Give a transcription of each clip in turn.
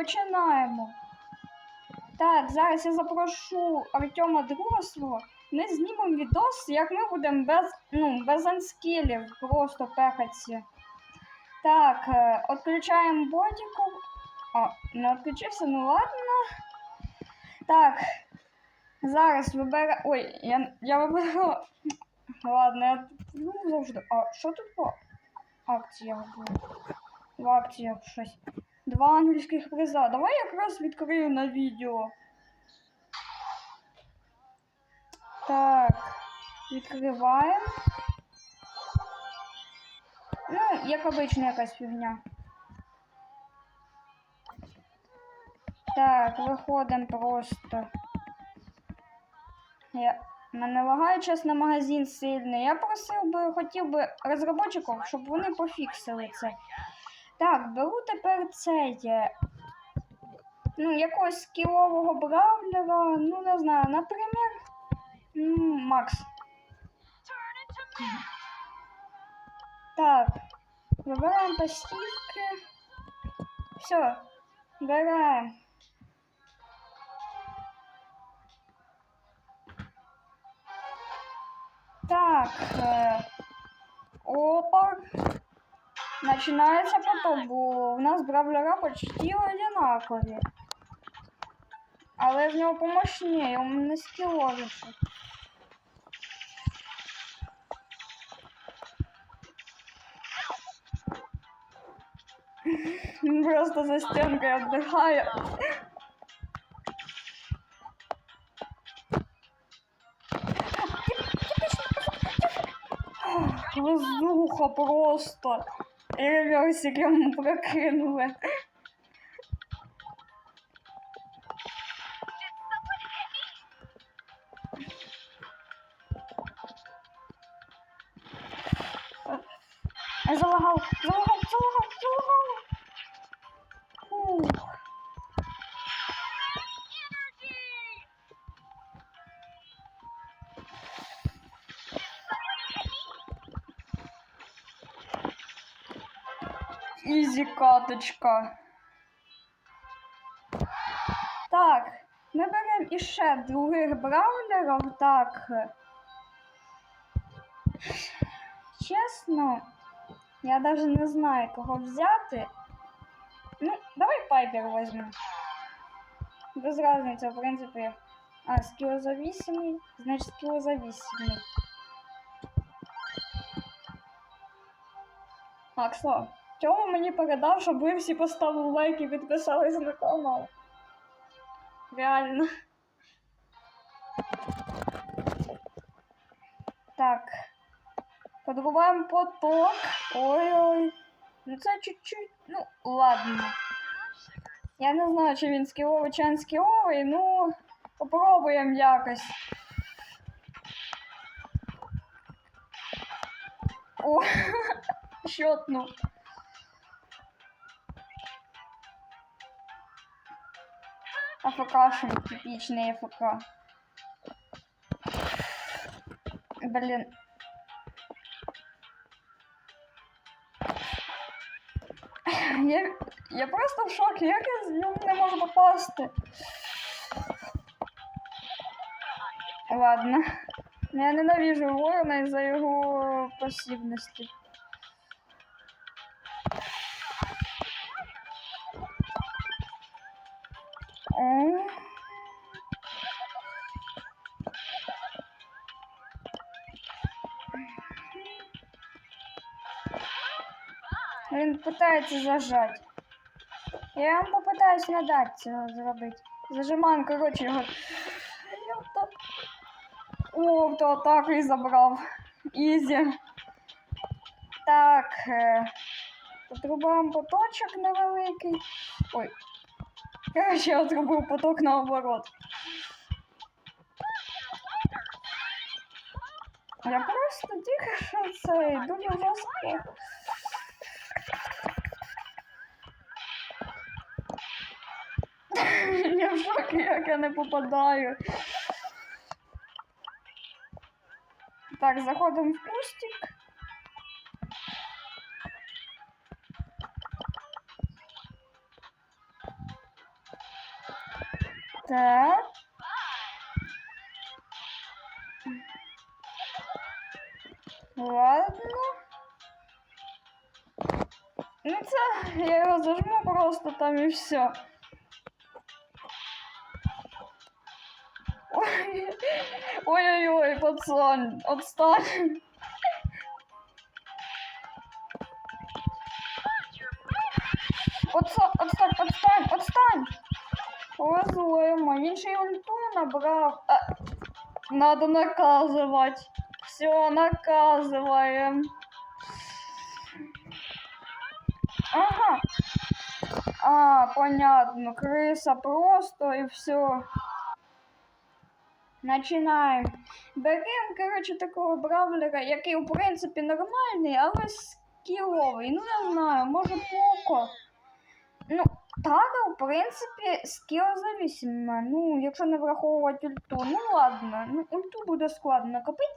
починаємо. Так, зараз я запрошу Артема Дрослого. Ми знімемо відос, як ми будемо без, ну, без анскілів просто пехатися. Так, е, відключаємо бодіку. О, не відключився, ну ладно. Так. Зараз виберу. Ой, я, я виберу. Ладно, я ну, завжди. А що тут по акціях було? В акціях щось. Два англійських приза. Давай якраз відкрию на відео. Так, відкриваємо. Ну, як обично якась фігня. Так, виходимо просто. Я... Мене лагає на магазин сильний. Я просив би, хотів би розробників, щоб вони пофіксили це. Так, беру тепер цей. Ну, якогось скілового бравлера, ну не знаю, наприклад, м, Макс. Так, вибираємо пастівки. Все, беремо. Так, е, опа. Начинается потом, бо в нас бравлера почти одинакові. Але в нього помощніше, у мене скіловіше. Просто за стінкою віддихає. Воздуха просто. І реверсик йому прокинули. Залагав, Ізі каточка. Так, ми беремо іще других бравлерів. Так. Чесно, я навіть не знаю, кого взяти. Ну, давай Пайпер візьмемо. Без разниці, в принципі. А, скілозавісимий, значить скілозавісимий. Так, що? Тьома мені передав, щоб ви всі поставили лайк і підписались на канал. Реально. Так. Подрубаємо поток. Ой-ой. Ну це чуть-чуть. Ну, ладно. Я не знаю, чи він скіловий, чи не скіловий, ну попробуємо якось. О, щотну. АФКшный, типичный АФК. Блин. Я, я просто в шокі, як я з ним не можу попасти. Ладно. Я ненавижу ворона из-за його пасивності. Він питається зажать. Я вам попитаюсь надати цього зробити. Зажимаємо, коротше, його. Йопта. О, то атаку і забрав. Ізі. Так. Е... Отрубаємо поточок невеликий. Ой. Короче, я отрубив поток наоборот. Я просто тільки що це дуже жорстко. Я як я не попадаю. Так, заходимо в кустик. Так. Ладно. Ну це я його зажму просто там і все. Ой-ой-ой, пацан, отстань. Отстань, отстань, отстань, отстань. Йому. Він ще й ульту набрав. А, надо наказувати. Все, наказуємо. Ага. А, понятно. Крыса просто и все. Начинаем. Берем, короче, такого бравлера, який, в принципі, нормальний, але скіловий. Ну, не знаю, може Поко. Ну, Тара, в принципі, скіл зависима. Ну, якщо не враховувати ульту. Ну ладно, ну, ульту буде складно накопити.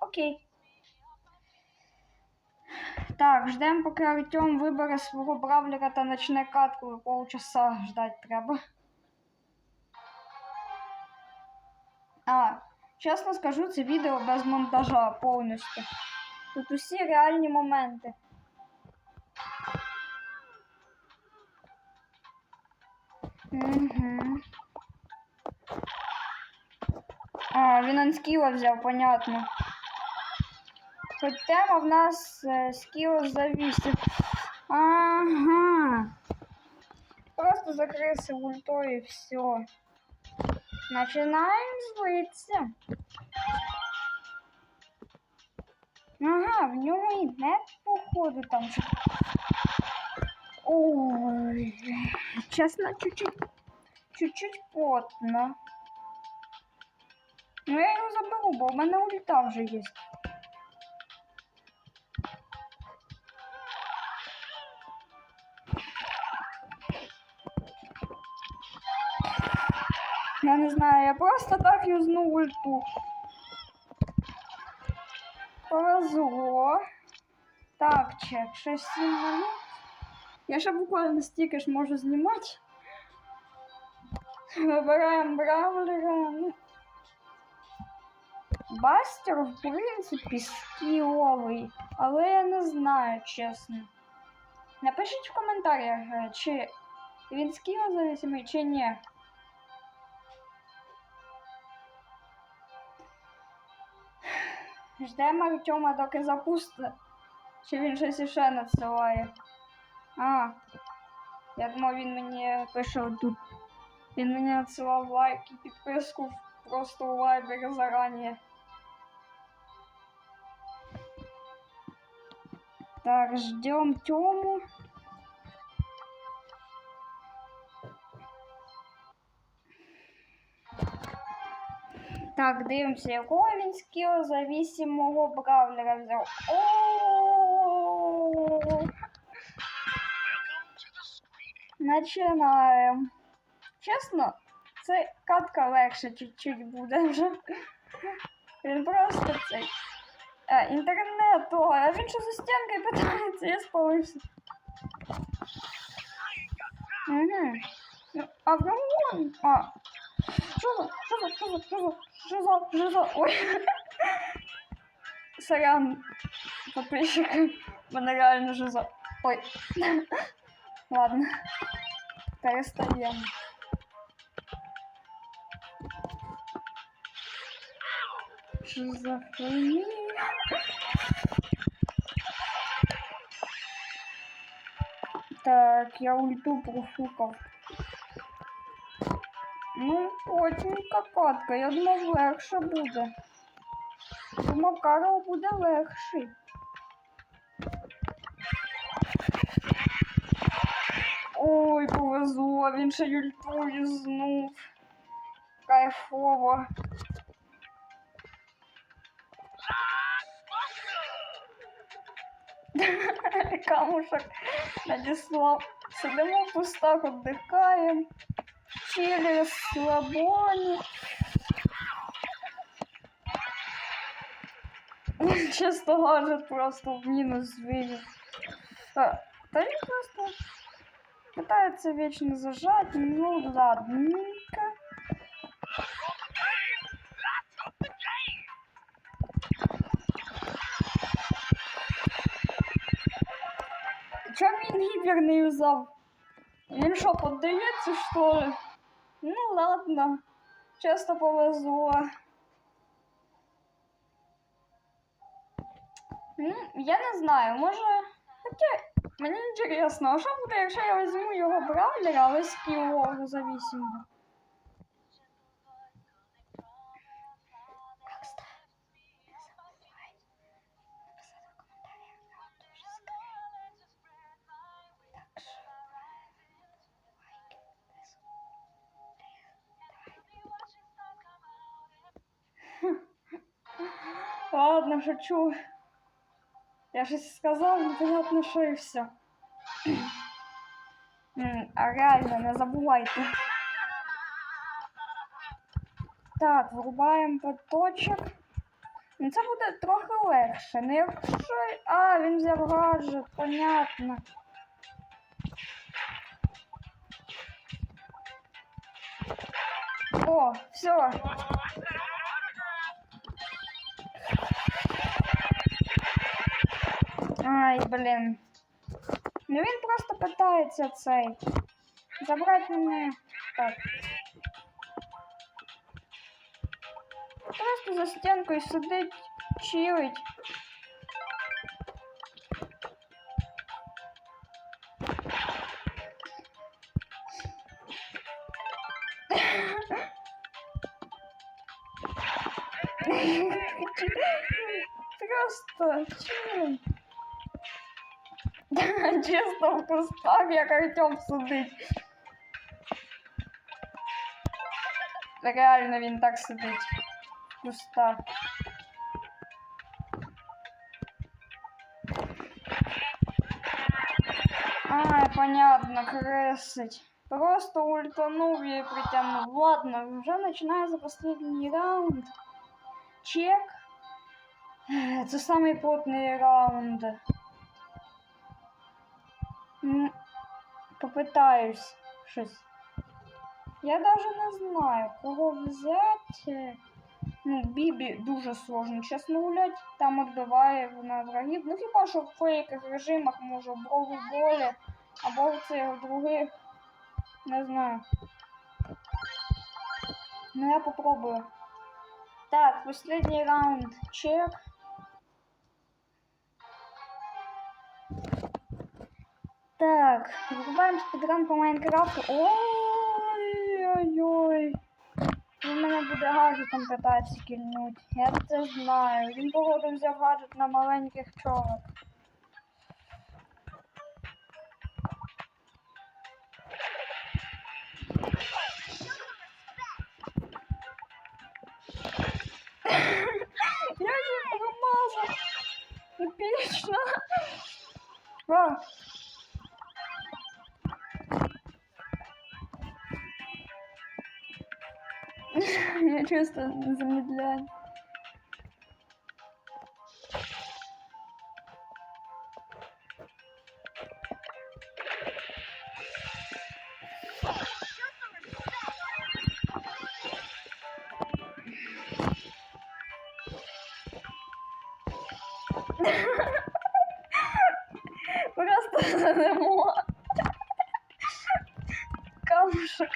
Окей. Так, ждемо, поки Артем вибере свого бравлера та почне катку. Полчаса ждать треба. А, чесно скажу, це відео без монтажа повністю. Тут усі реальні моменти. Угу. А, він анскіла взяв, понятно. Хоч тема в нас е, скіл завісів. Ага. Просто закрився ультою і все. Начинаем злиться. Ага, в нього і нет, походу, там. Ой, чесно, чуть-чуть, чуть-чуть потно. Ну я його заберу, бо в мене ульта вже. Знаю, я просто так юзну ульту. Повезло. Так, чек, 6 минут. Я ще буквально стільки ж можу знімати. Вибираємо бравлера. Бастер, в принципі, скіловий, але я не знаю, чесно. Напишіть в коментарях, е, чи він скіл зависимий, чи ні. Ждемо Артема, доки запусти. Чи він щось іще надсилає. А, я думав, він мені пише тут. Він мені надсилав лайк і підписку просто у вайбері зарані. Так, ждем Тему. Так, дивимося, якого він скіл завісимого бравлера взяв. Начинаємо. Чесно, це катка легше чуть-чуть буде вже. Він просто цей. А, інтернет, о, а він що за стінкою питається, я спалився. Угу. Ну, а вон, а. Що за, що за, що за, що за, що за, що за, ой. Сорян, подписчики, мене реально що за, ой. Ладно, перестаємо. Що за хуйня? Так, я ульту профукав. Ну, потненька катка, я думав легше буде. Думав, Карл буде легший. Ой, повезло, він ще ульту юзнув. Кайфово. Камушок надіслав. Сидимо в кустах, віддихаємо. через Лабони. Честно, лажит просто в минус видит. Э, да, да просто пытается вечно зажать. Ну ладненько. Чё він гіпер не юзав? Він що, ли? Ну ладно. часто повезло. Ну, я не знаю, може. Хоча мені інтересно, а що буде, якщо я візьму його бравлера, але скілову за 8? Ладно, шучу. Я щось сказав, ну понятно, що і все. А реально, не забувайте. Так, врубаємо поточок. Ну, це буде трохи легше. Не якщо. А, він взяв гаджет, понятно. О, все. Ай, блін. Ну він просто питається цей. Забрати мене. Так. Просто за стінкою сидить, чилить. Просто чилить. Чисто в кустах, як Артем сидить. Реально він так сидить. В кустах. Ай, понятно, кресить. Просто ультанув и притянув. Ладно, уже начинается последний раунд. Чек. Ех, Це самий плотний раунд. М, Попитаюсь щось. Я даже не знаю, кого взяти. Ну, Бібі дуже сложно, чесно гулять, там відбиває вона врагів. Ну хіба що в фейках режимах може в Брову болі, або в цих других. Не знаю. Ну я попробую. Так, последний раунд. Чек. Так, врубаємо спідран по Майнкрафту. Ой-ой-ой. Він мене буде гаджетом питатися кільнуть. Я це знаю. Він походу взяв гаджет на маленьких чолок. Я її промазав. Епічно. Чисто замедляю. Просто занемо. Камушек.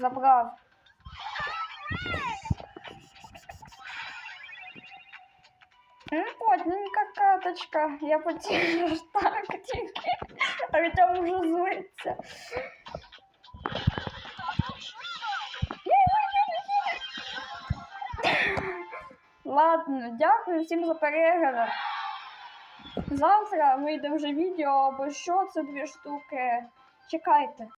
Забрав. Ну, каточка. Я потеряла тактики. Артем уже злиться. Ладно, дякую всім за перегляд. Завтра вийде вже відео, або що це дві штуки. Чекайте.